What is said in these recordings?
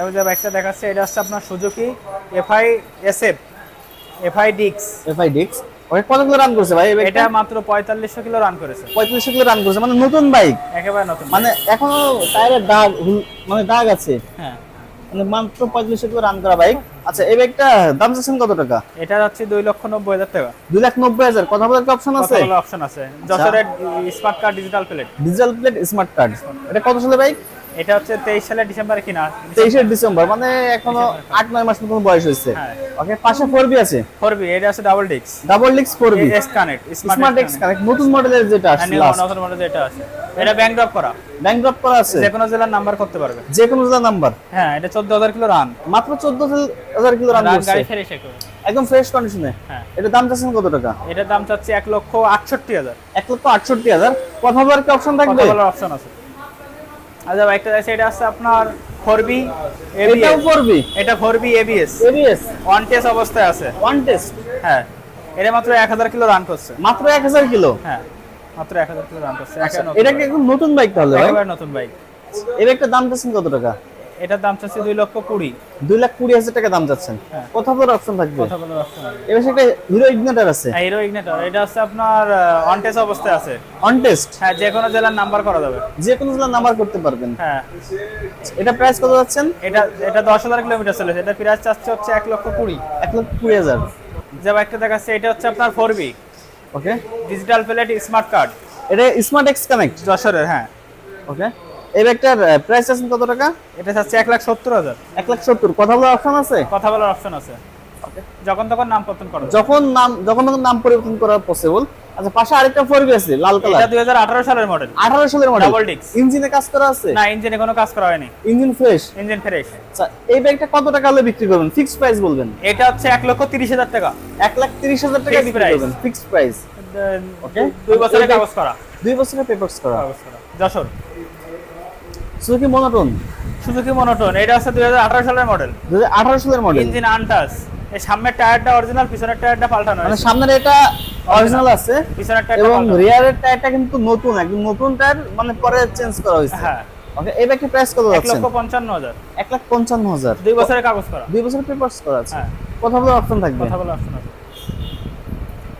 এবার যে বাইকটা দেখাচ্ছে এটা হচ্ছে আপনার সুজুকি এফআই এসএফ এফআই ডিক্স। এফআই ডিক্স। ওকে কত কিলো রান করছে ভাই এটা মাত্র পঁয়তাল্লিশশো কিলো রান করেছে। পঁয়ত্রিশশো কিলো রান করছে মানে নতুন বাইক। একেবারে নতুন মানে এখনও টায়ারের দাগ মানে দাগ আছে। হ্যাঁ। মানে মাত্র পঁয়ত্রিশশো কিলো রান করা বাইক। আচ্ছা এই বাইকটা দাম চাচ্ছেন কত টাকা? এটা যাচ্ছে দুই লক্ষ নব্বই হাজার টাকা। দুই লাখ নব্বই হাজার। কথা বলার কি অপশন আছে? অপশন আছে। যশোরের smart card digital plate digital plate smart card এটা কত সালে বাইক? এটা হচ্ছে তেইশ সালের ডিসেম্বরে কিনা? তেইশে ডিসেম্বর মানে এখনও আট নয় মাস মতন বয়স হয়েছে। হ্যাঁ। ওকে পাশে ফোর বি আছে। ফোর বি এটা হচ্ছে ডাবল ডিক্স ডাবল ডিক্স four B S connect smart X connect নতুন মডেলের যেটা লাস্ট নতুন মডেল যেটা আছে। এটা ব্যাংক ড্রপ করা। ব্যাংক ড্রপ করা আছে। যে কোনো জেলার নাম্বার করতে পারবে। যে কোনো জেলার নাম্বার হ্যাঁ এটা চোদ্দ হাজার কিলো রান মাত্র চোদ্দ হাজার কিলো রান গাড়ি ফেরে সে একদম ফ্রেশ কন্ডিশনে হ্যাঁ। এটা দাম চাচ্ছেন কত টাকা? এটার দাম চাচ্ছি এক লক্ষ আটষট্টি হাজার। এক লক্ষ আটষট্টি হাজার। কথা বলার কি অপশন থাকবে? কথা বলার অপশন আছে। আচ্ছা বাইকটা আছে এটা আছে আপনার ফোর বি এটাও ফোর এটা four V ABS ABS one test অবস্থায় আছে। ওয়ান টেস্ট হ্যাঁ। এটা মাত্র এক হাজার কিলো রান করছে। মাত্র এক হাজার কিলো? হ্যাঁ মাত্র এক হাজার কিলো রান করছে। আচ্ছা, এটা কি একদম নতুন বাইক তাহলে ভাই? নতুন বাইক এর একটা দাম কত টাকা? এটার দাম চাচ্ছি দুই লক্ষ কুড়ি। দুই লাখ কুড়ি হাজার টাকা দাম চাচ্ছেন। হ্যাঁ। কথা বলার অপশন থাকবে? কথা বলার অপশন এবার হিরো ইগনেটার আছে। হিরো ইগনেটার এটা হচ্ছে আপনার অন টেস অবস্থায় আছে। অন টেস্ট হ্যাঁ যে কোনো জেলার নাম্বার করা যাবে। যে কোনো জেলার নাম্বার করতে পারবেন। হ্যাঁ। এটা প্রাইস কত যাচ্ছেন? এটা এটা দশ হাজার কিলোমিটার চলেছে। এটা প্রাইস চাচ্ছে হচ্ছে এক লক্ষ কুড়ি। এক লক্ষ কুড়ি হাজার। যে বাইকটা দেখাচ্ছে এটা হচ্ছে আপনার four V okay digital plate smart card এটা স্মার্ট এক্স কানেক্ট যশোরের হ্যাঁ। ওকে এই ব্যাগটার প্রাইস আছেন কত টাকা? এটা চাচ্ছে এক লাখ সত্তর হাজার। এক লাখ সত্তর। কথা বলার অপশন আছে? কথা বলার অপশন আছে। যখন তখন নাম পত্তন করা যখন নাম যখন তখন নাম পরিবর্তন করা পসিবল আচ্ছা পাশে আরেকটা ফোরবি আছে লাল কালার হাজার আঠারো সালের মডেল আঠারো সালের মডেল Double disc। ইঞ্জিনে কাজ করা আছে? না ইঞ্জিনে কোনো কাজ করা হয়নি। ইঞ্জিন ফ্রেশ ইঞ্জিন ফ্রেশ আচ্ছা এই ব্যাগটা কত টাকা হলে বিক্রি করবেন? ফিক্স প্রাইস বলবেন। এটা হচ্ছে এক লক্ষ তিরিশ হাজার টাকা। এক লাখ তিরিশ হাজার টাকা বিক্রি করবেন। ফিক্স প্রাইস ওকে দুই বছরের কাগজ করা। দুই বছরের পেপারস করা। কাগজ করা। Jessore. Suzuki monotone? Suzuki monotone এটা হচ্ছে দুই হাজার সালের মডেল। দু হাজার আঠারো সালের মডেল? ইঞ্জিন আনটাস এই সামনের টায়ারটা অরিজিনাল পিছনের টায়ারটা পাল্টানো মানে সামনের এটা অরিজিনাল আছে। পিছনের টায়ারটা এবং রিয়ারের টায়ারটা কিন্তু নতুন একদম নতুন টায়ার মানে পরে চেঞ্জ করা হয়েছে। হ্যাঁ। ওকে এই ব্যাগটির প্রাইস কত এক যাচ্ছে লক্ষ পঞ্চান্ন হাজার। এক লাখ পঞ্চান্ন হাজার। দুই বছরের কাগজ করা। দুই বছরের পেপারস করা আছে। হ্যাঁ। কথা বলার অপশন থাকবে? কথা বলার অপশন আছে।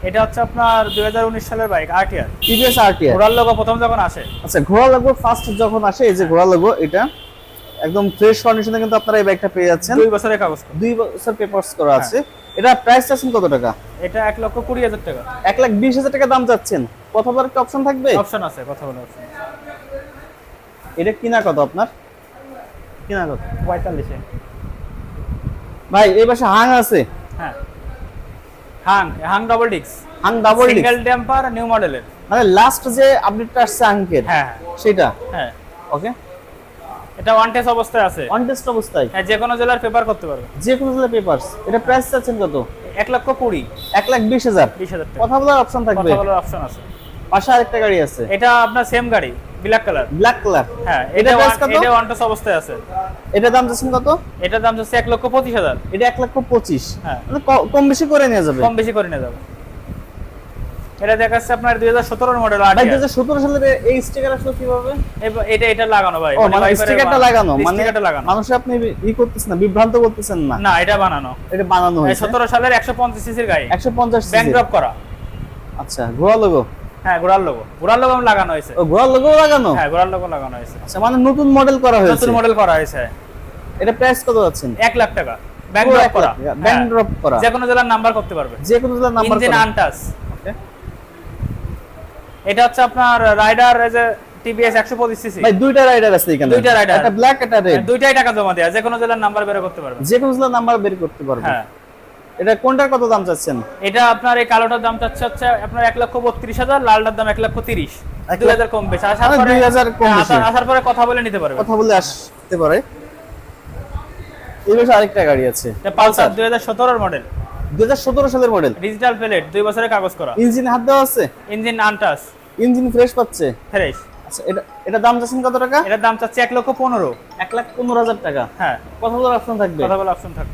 এটা হচ্ছে আপনার দুই হাজার উনিশ সালের বাইক আরটিআর টিভিএস আরটিআর ঘোড়ার লোগো প্রথম যখন আসে। আচ্ছা ঘোড়া লাগো ফার্স্ট যখন আসে এই যে ঘোড়া লাগো এটা একদম ফ্রেশ কন্ডিশনে কিন্তু আপনারা এই ব্যাগটা পেয়ে যাচ্ছেন। দুই বছরের কাগজ দুই বছর পেপারস করা আছে। এটা প্রাইস চাচ্ছেন কত টাকা? এটা এক লক্ষ কুড়ি হাজার টাকা। এক লাখ বিশ হাজার টাকা দাম চাচ্ছেন। কথা বলার কি অপশন থাকবে? অপশন আছে কথা বলার অপশন এটা কিনা কত আপনার? কিনা কত? পঁয়তাল্লিশে। ভাই এই পাশে হাং আছে। হ্যাঁ। হাং হাং ডবল ডিক্স Hang double single temper new মডেলের মানে লাস্ট যে আপডেটটা আসছে হাঙ্কের হ্যাঁ সেটা হ্যাঁ। ওকে এটা ওয়ান টেস্ট অবস্থায় আছে। অন টেস্ট অবস্থায়? হ্যাঁ যে কোনো জেলার পেপার করতে পারবে। যে কোনো জেলা পেপারস এটা প্রাইস চাচ্ছেন কত? এক লক্ষ কুড়ি। এক লাখ বিশ হাজার। বিশ হাজার কথা বলার অপশন থাকবে? কথা বলার অপশন আছে। পাশে আরেকটা গাড়ি আছে। এটা আপনার সেম গাড়ি। ব্ল্যাক কালার ব্ল্যাক কালার হ্যাঁ এটা এটা price কত? এটা ওয়ান টেস্ট অবস্থায় আছে। এটা দাম চাচ্ছেন কত? এটার দাম হচ্ছে এক লক্ষ পঁচিশ হাজার। এটা এক লক্ষ পঁচিশ। হ্যাঁ। মানে কম বেশি করে নিয়ে যাবে। কম বেশি করে নিয়ে যাবে। এটা দেখাচ্ছে আপনার দুই হাজার মডেল ভাই আট দু হাজার সতেরো সালের এই স্টিকার আসলে কীভাবে? এটা এটা লাগানো ভাই। মানে স্টিকারটা লাগানো। মানে স্টিকারটা লাগানো। মানুষ আপনি ই করতেছেন না বিভ্রান্ত করতেছেন না। না এটা বানানো। এটা বানানো হয়েছে। সতেরো সালের একশো পঞ্চাশ সিসির গাড়ি। একশো পঞ্চাশ ব্যাংক ড্রপ করা। আচ্ছা ঘোড়া লোগো হ্যাঁ ঘোড়ার লোগো ঘোড়ার লোগো লাগানো হয়েছে। ও ঘোড়া লোগো লাগানো? হ্যাঁ ঘোড়ার লোগো লাগানো হয়েছে। আচ্ছা মানে নতুন মডেল করা হয়েছে। নতুন মডেল করা হয়েছে। এটা প্রাইস কত যাচ্ছেন? এক লাখ টাকা। ব্যাংক ড্রপ করা লাখ টাকা, bank হ্যাঁ। করা। যে কোনো জেলার নাম্বার করতে পারবে। যে কোনো জেলার নাম্বার ইঞ্জিন আনটাস এটা হচ্ছে আপনার রাইডার এজ এ টিভিএস একশো পঁচিশ সিসি ভাই দুইটা রাইডার আছে এখানে। দুইটা rider। একটা ব্ল্যাক একটা রেড দুইটাই টাকা জমা দেওয়া যে কোনো জেলার নাম্বার বের করতে পারবে। যে কোনো জেলার নাম্বার বের করতে পারবে। হ্যাঁ। এটা কোনটার কত দাম চাচ্ছেন? এটা আপনার এই কালোটার দাম চাচ্ছে হচ্ছে আপনার এক লক্ষ বত্রিশ হাজার লালটার দাম এক লক্ষ তিরিশ। দুই হাজার কম বেশি আসার পরে 2000 কম হ্যাঁ, বেশি। আসার- পরে কথা বলে নিতে পারবে কথা বলে আসতে পারে। এই বছর আরেকটা গাড়ি আছে। এটা পালসার দুই হাজার সতেরোর মডেল। দুই হাজার সতেরো সালের মডেল? ডিজিটাল প্লেট দুই বছরের কাগজ করা। ইঞ্জিন হাত দেওয়া আছে? Engine untouch. ইঞ্জিন ফ্রেশ পাচ্ছে? ফ্রেশ। আচ্ছা এটা এটা দাম চাচ্ছেন কত টাকা? এটার দাম চাচ্ছে এক লক্ষ পনেরো। এক লাখ পনেরো হাজার টাকা। হ্যাঁ। কথা বলার অপশন থাকবে? কথা বলে অপশন থাকবে।